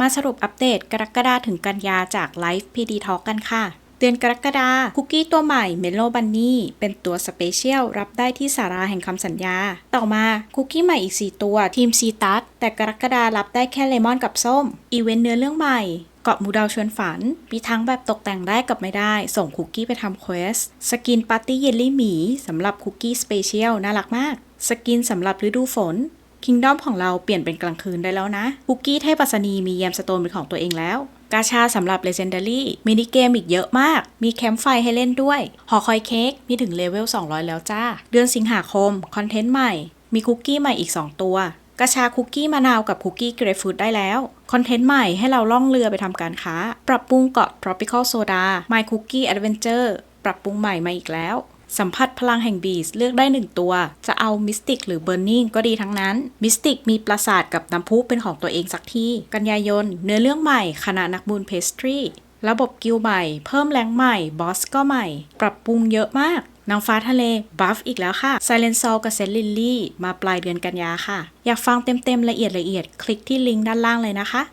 มาสรุปอัปเดตกรกฎาถึงกันยาจากไลฟ์ PD Talk กันค่ะ เดือนกรกฎาคุกกี้ตัวใหม่เมโลบันนี่เป็นตัวสเปเชียลรับได้ที่สาราแห่งคำสัญญา ต่อมาคุกกี้ใหม่อีก 4 ตัวทีมซีตัสแต่กรกฎารับได้แค่เลมอนกับส้ม อีเวนต์เนื้อเรื่องใหม่เกาะมูดาวชวนฝัน มีทั้งแบบตกแต่งได้กับไม่ได้ ส่งคุกกี้ไปทำเควส สกินปาร์ตี้เยลลี่หมีสำหรับคุกกี้สเปเชียลน่ารักมาก สกินสำหรับฤดูฝน คิงดอมของเราเปลี่ยนเป็นกลางคืนได้แล้วนะคุกกี้เทพปัสนีมีแยมสโตนเป็นของตัวเองแล้ว กาชาสำหรับ Legendary มินิเกมอีกเยอะมาก มีแคมป์ไฟให้เล่นด้วย หอคอยเค้กมีถึงเลเวล 200 แล้วจ้า เดือนสิงหาคม คอนเทนต์ใหม่ มีคุกกี้ใหม่อีก 2 ตัวกาชาคุกกี้มะนาวกับคุกกี้เกรฟฟรุตได้แล้ว คอนเทนต์ใหม่ให้เราล่องเรือไปทำการค้า ปรับปรุงเกาะ tropical soda my cookie adventure ปรับปรุงใหม่มาอีกแล้ว สัมผัสพลังแห่งบีสเลือกได้หนึ่งตัว จะเอามิสติกหรือเบ r ร์นิ g ก็ดีทั้งนั้นมิสติกมีปราสาทกับน้ำพุเป็นของตัวเองสักที่ กันยายน เนื้อเรื่องใหม่คณะนักบุญเพสทรีระบบกิลใหม่ เพิ่มแรงใหม่ บอสก็ใหม่ ปรับปรุงเยอะมากนางฟ้าทะเลบัฟอีกแล้วค่ะ Silent Soul กับเซนลิลลี่ มาปลายเดือนกันยาค่ะ อยากฟังเต็มๆ ละเอียดละเอียด คลิกที่ลิงก์ด้านล่างเลยนะคะ